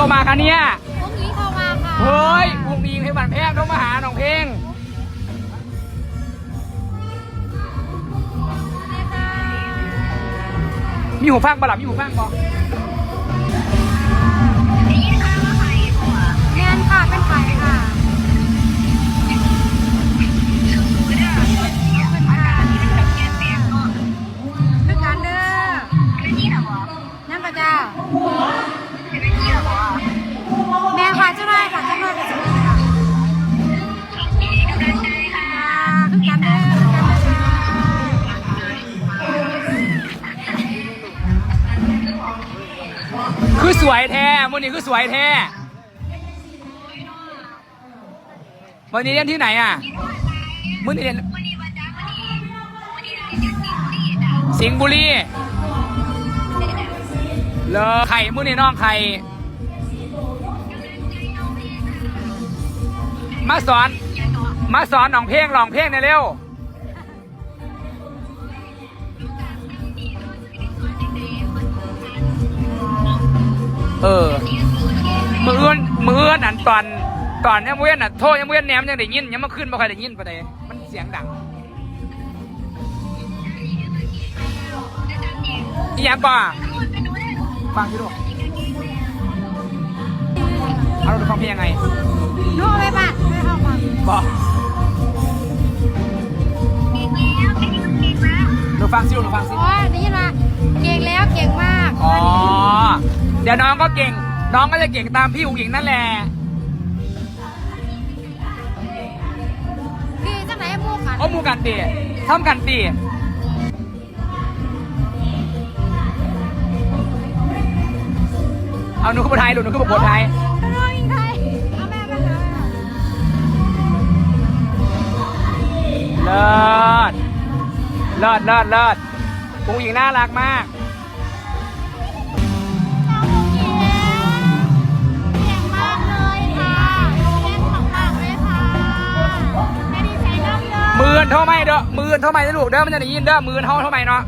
รมาคะเนี่ยพรุ่งนี้โทรมาค่ะเฮ้ยพรุ่งนี้เพลงบันแพงต้องมาหาน้องเพลงมีหูฟังบ่ล่ะมีหูฟังบ่แคือสวยแท้วันนี้คือสวยแท้วันนี้เรียนที่ไหนอะมื่อนี้เรียนสิงห์บุรีเลอไข่มื่อนี้น้องไข่มาสอน มาสอนน้องเพลงร้องเพลงในอยเร็ว เออ มือเอื้อนมือเอื้อนอันตอนตอนยังเว้นอะโทษยังเว้นแหนมยังได้ยินยังมาขึ้นบ่ค่อยได้ยินปะเดมันเสียงดังอีหยังก่อฟังพี่ลูกเอาเราฟังเพลงยังไงดูเอาไปบ้านไม่เข้าฟังบอกเราฟังสิลูกเราฟังสิ ดี๋ยวน้องก็เก่ง น้องก็จะเก่งตามพี่อุ๋งอิงนั่นแหละพี่จังไหนหมูกันโอ้หมูกันตีทำกันตีเอาหนูขึ้นบนไทยลูกหนูขึ้นบนไทยไปรอยิงไทยเอาแม่มาหาเลิศ เลิศเลิศเลิศอุ๋งอิงน่ารักมาก นเด้อมือนเท่าไหมเด้อมือนเท่าไหมนะลูกเด้อมันจะได้ยินเด้อมือนเท่าเท่าไหมเนาะ